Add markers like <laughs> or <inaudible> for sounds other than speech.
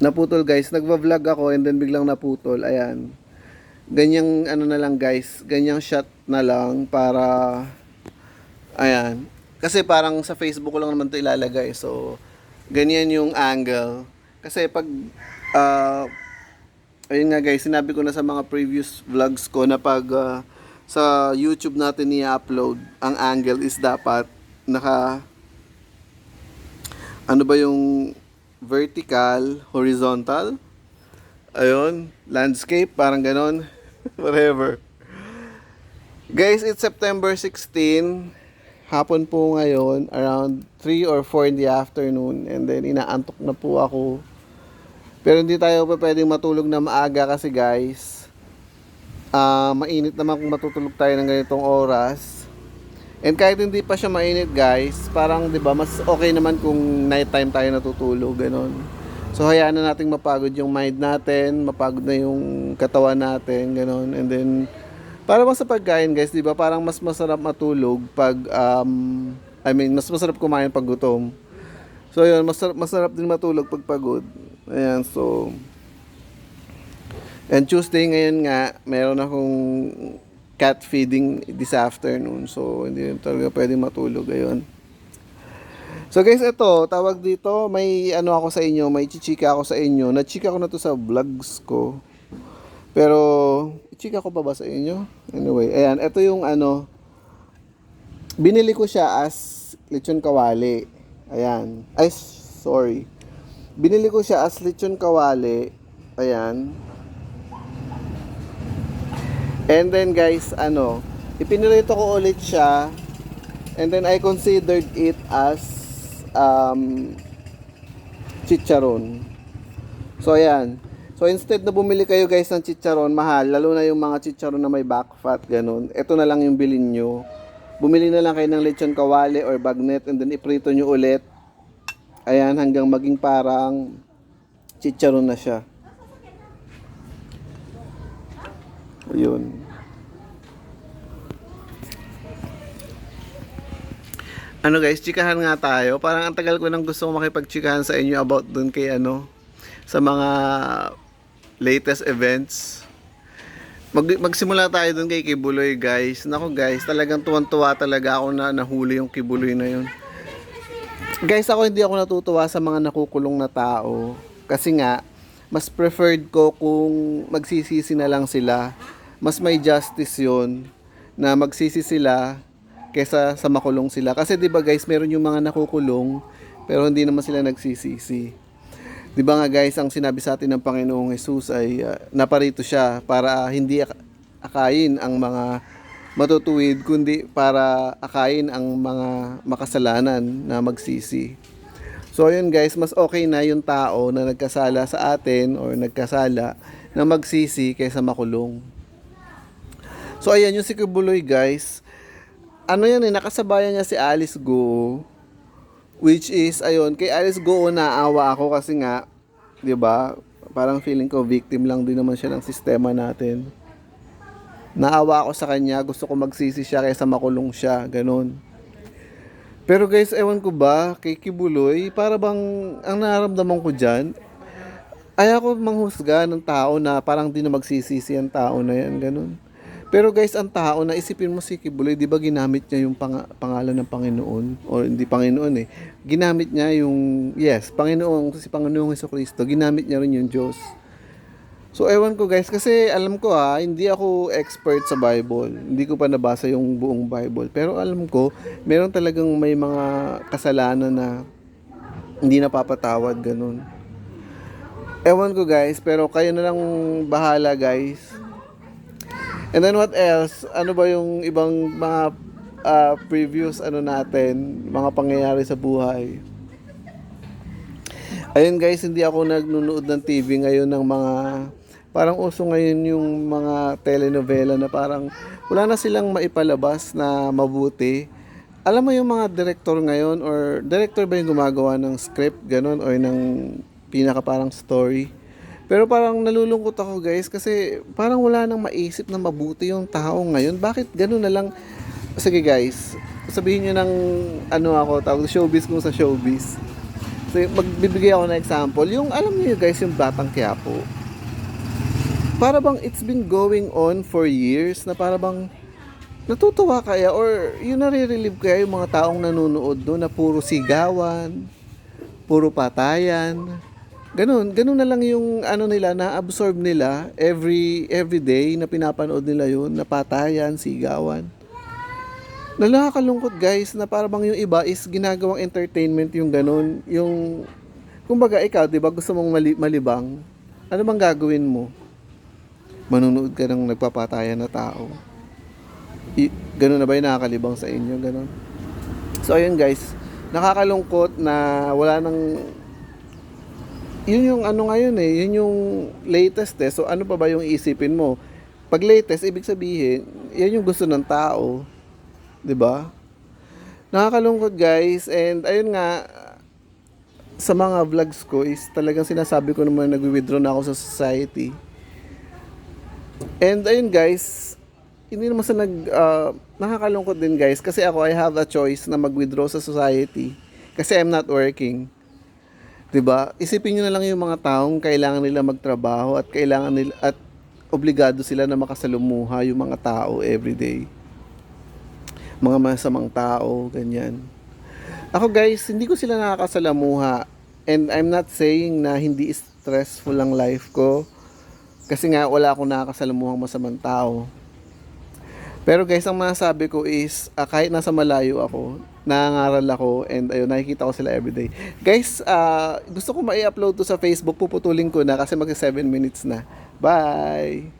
naputol guys. Nagva-vlog ako and then biglang naputol. Ayan. Ganyang ano na lang guys. Ganyang shot na lang para ayan. Kasi parang sa Facebook ko lang naman 'to ilalagay. So ganyan yung angle. Kasi pag ah, ayun nga guys, sinabi ko na sa mga previous vlogs ko na pag ah, sa YouTube natin i-upload, ang angle is dapat naka ano ba yung vertical, horizontal? Ayun, landscape, parang ganon. <laughs> Whatever. Guys, it's September 16. Hapon po ngayon, around 3 or 4 in the afternoon. And then, inaantok na po ako. Pero hindi tayo pa pwedeng matulog na maaga kasi guys, ah mainit naman kung matutulog tayo ng ganitong oras. And kahit hindi pa siya mainit guys, parang 'di ba mas okay naman kung nighttime tayo natutulog ganun. So hayaan na nating mapagod yung mind natin, mapagod na yung katawan natin, ganun. And then para bang sa pagkain guys, 'di ba? Parang mas masarap matulog pag um I mean, mas masarap kumain pag gutom. So yun, masarap, masarap din matulog pag pagod. Ayan, so And Tuesday ngayon nga, meron akong cat feeding this afternoon. So, hindi talaga pwede matulog ngayon. So guys, ito, tawag dito, may ano ako sa inyo, may chichika ako sa inyo. Na-chika ko na to sa vlogs ko. Pero, chika ko pa ba sa inyo? Anyway, ayan, ito yung ano, binili ko siya as lechon kawali. Ayan. Ay, sorry. Binili ko siya as lechon kawali. Ayan. And then guys, ano, ipinirito ko ulit siya. And then I considered it as um, chicharon. So ayan. So instead na bumili kayo guys ng chicharon, mahal, lalo na yung mga chicharon na may back fat, ganun. Ito na lang yung bilin nyo. Bumili na lang kayo ng lechon kawali or bagnet and then iprito nyo ulit. Ayan, hanggang maging parang chicharon na siya. Ayun. Ano guys, chikahan nga tayo. Parang ang tagal ko nang gusto makipagchikahan sa inyo about dun kay ano, sa mga latest events. Mag, magsimula tayo dun kay Kibuloy guys. Nako guys, talagang tuwan-tuwa talaga ako na nahuli yung Kibuloy na yun. Guys, ako hindi ako natutuwa sa mga nakukulong na tao. Kasi nga, mas preferred ko kung magsisisi na lang sila. Mas may justice yon na magsisi sila kesa sa makulong sila. Kasi 'di ba guys, meron yung mga nakukulong pero hindi naman sila nagsisisi. 'Di ba nga guys, ang sinabi sa atin ng Panginoong Hesus ay uh, naparito siya para hindi ak- akayin ang mga matutuwid kundi para akayin ang mga makasalanan na magsisi. So ayun guys, mas okay na yung tao na nagkasala sa atin or nagkasala na magsisi kaysa makulong. So ayan yung si Kibuloy guys. Ano yan eh, nakasabayan niya si Alice Go. Which is, ayun, kay Alice Go naawa ako kasi nga, di ba parang feeling ko victim lang din naman siya ng sistema natin. Naawa ako sa kanya, gusto ko magsisi siya kaysa makulong siya, ganun. Pero guys, ewan ko ba, kay Kibuloy, para bang ang nararamdaman ko dyan, ay ako manghusga ng tao na parang di na magsisisi ang tao na yan, ganun. Pero guys, ang tao na isipin mo si Kibuloy, di ba ginamit niya yung pang- pangalan ng Panginoon? O hindi Panginoon eh. Ginamit niya yung, yes, Panginoon, si Panginoong Kristo, ginamit niya rin yung Diyos. So ewan ko guys, kasi alam ko ha, hindi ako expert sa Bible. Hindi ko pa nabasa yung buong Bible. Pero alam ko, meron talagang may mga kasalanan na hindi napapatawad, ganun. Ewan ko guys, pero kayo na lang bahala guys. And then what else? Ano ba yung ibang mga ah, previous ano natin, mga pangyayari sa buhay? Ayun guys, hindi ako nagnunood ng TV ngayon ng mga parang uso ngayon yung mga telenovela na parang wala na silang maipalabas na mabuti. Alam mo yung mga director ngayon or director ba yung gumagawa ng script ganun or ng pinaka parang story? Pero parang nalulungkot ako guys kasi parang wala nang maisip na mabuti yung tao ngayon. Bakit ganun na lang? Sige guys, sabihin nyo ng ano ako, tawag showbiz kung sa showbiz. So, magbibigay ako ng example. Yung, alam niyo guys, yung Batang Quiapo. Para bang it's been going on for years na para bang natutuwa kaya or yun nare-relieve kaya yung mga taong nanonood doon na puro sigawan, puro patayan. Ganun, ganun na lang yung ano nila na absorb nila every every day na pinapanood nila yun, na patayan, sigawan. Na nakakalungkot guys na para bang yung iba is ginagawang entertainment yung ganun, yung kumbaga ikaw, 'di ba, gusto mong mali- malibang. Ano bang gagawin mo? Manunood ka ng nagpapatayan na tao. I- ganun na ba yung nakakalibang sa inyo? Ganun. So, ayun guys. Nakakalungkot na wala nang... Yun yung ano ngayon eh. Yun yung latest eh. So, ano pa ba yung isipin mo? Pag latest, ibig sabihin, yan yung gusto ng tao. 'Di ba? Nakakalungkot guys. And ayun nga, sa mga vlogs ko is talagang sinasabi ko naman nagwi-withdraw na ako sa society. And ayun guys, hindi naman sa nag ah, nakakalungkot din guys kasi ako I have a choice na mag-withdraw sa society kasi I'm not working. 'Di ba? Isipin niyo na lang yung mga taong kailangan nila magtrabaho at kailangan nila at obligado sila na makasalumuha yung mga tao everyday. Mga masamang tao, ganyan. Ako guys, hindi ko sila nakakasalamuha and I'm not saying na hindi stressful ang life ko kasi nga wala akong nakakasalamuhang masamang tao. Pero guys, ang masasabi ko is ah, kahit nasa malayo ako, nangangaral ako and ayun, nakikita ko sila everyday. Guys, ah, gusto ko ma-upload to sa Facebook, puputulin ko na kasi mag 7 minutes na. Bye!